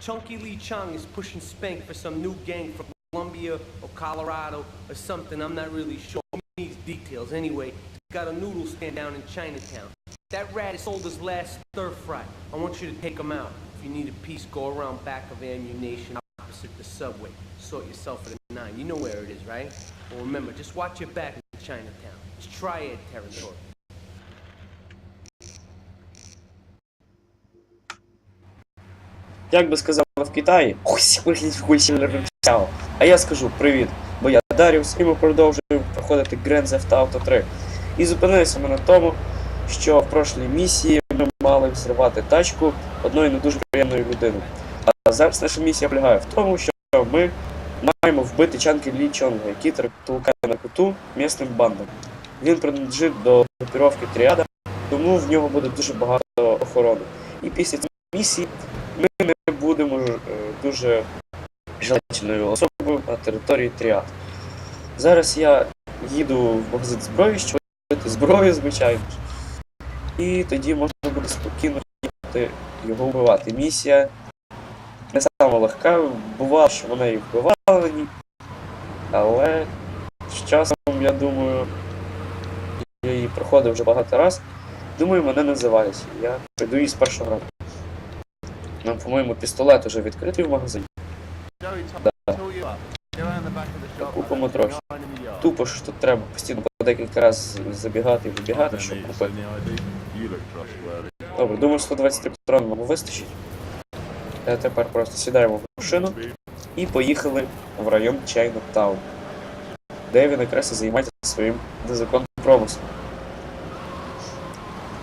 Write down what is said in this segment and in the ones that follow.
Chunky Lee Chung is pushing Spank for some new gang from Colombia or Colorado or something. I'm not really sure. These details. Anyway, got a noodle stand down in Chinatown. That rat sold his last stir fry. I want you to take him out. If you need a piece, go around back of ammunition opposite the subway. Sort yourself at a nine. You know where it is, right? Well, remember, just watch your back in Chinatown. It's triad territory. Як би сказали в Китаї, ось вигляд сильно рычал. А я скажу привіт, бо я Даріус, і ми продовжуємо проходити Grand Theft Auto 3. І зупинилися ми на тому, що в прошлій місії ми мали взривати тачку одної не дуже приємної людини. А зараз наша місія полягає в тому, що ми маємо вбити Чанки Лі Чонга, який толкає на куту місним бандам. Він принадлежить до групіровки Тріада, тому в нього буде дуже багато охорони. І після цієї місії ми не дуже желательною особою на території Тріад. Зараз я їду в магазин зброї, щоб купити зброю, звичайно. І тоді можна буде спокійно його вбивати. Місія не сама легка, бувало, що вона і вбивала але з часом, я думаю, я її проходив вже багато раз. Думаю, мене не завалять. Я прийду її з першого разу. Нам, по-моєму, пістолет уже відкритий в магазині. Да. Купимо трохи. Тупо що тут треба постійно по декілька разів забігати і вибігати, щоб купити. Добре, думаю, 123 патрони вам вистачить. А тепер просто сідаємо в машину і поїхали в район Чайнатаун, де він якраз і займається своїм незаконним промислом.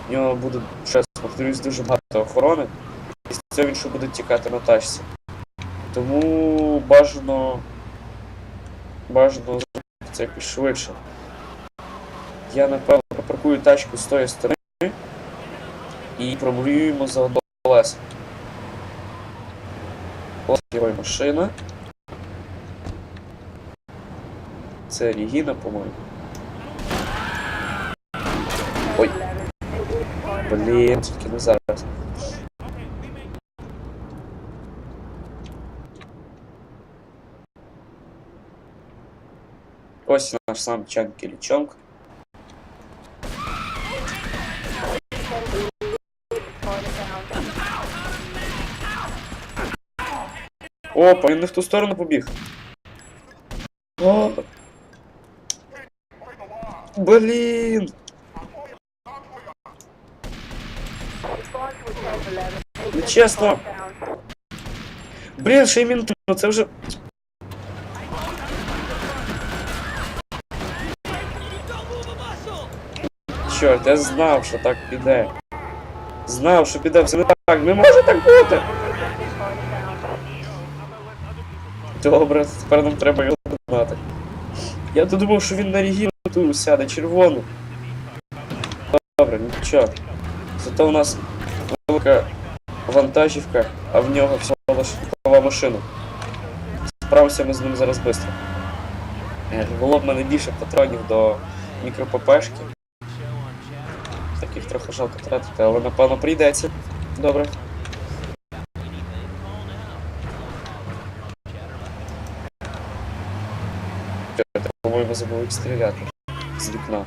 В нього буде, ще повторюсь, дуже багато охорони. Цього він ще буде тікати на тачці. Тому бажано. Бажано зробити це якось швидше. Я напевно пропаркую тачку з тої сторони і промурюємо за одного колеса. Ось його машина. Це Регіна, по-моєму. Ой. Блін, тільки не зараз. Ось наш сам Чан Кілічонг. Опа, він не в ту сторону побіг. О! Блін! Нечесно! Блін, ще й мінт, ну це вже. Чорт, я знав, що так піде. Знав, що піде все не так. Не може так бути. Добре, тепер нам треба його догнати. Я то думав, що він на регіну ту сяде червону. Добре, нічого. Зато у нас велика вантажівка, а в нього всього лише машина. Справимося ми з ним зараз швидко. Було б мене більше патронів до мікропопешки. Трохи жалко тратити, але напевно прийдеться. Добре. По-моєму, забув стріляти з вікна.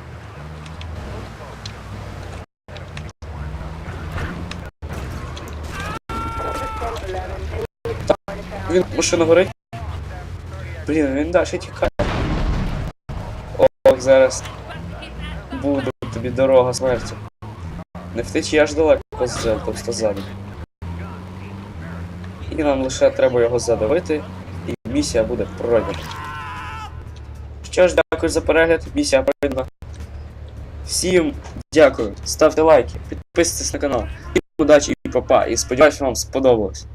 Так, Він машина горить. Блін, він далі тікає. Ох, зараз буде тобі дорога смерті. Не втечі аж далеко просто ззаду. І нам лише треба його задавити, і місія буде пройдена. Що ж, дякую за перегляд, місія пройдена. Всім дякую, ставте лайки, підписуйтесь на канал. І удачі і папа, і сподіваюся, вам сподобалось.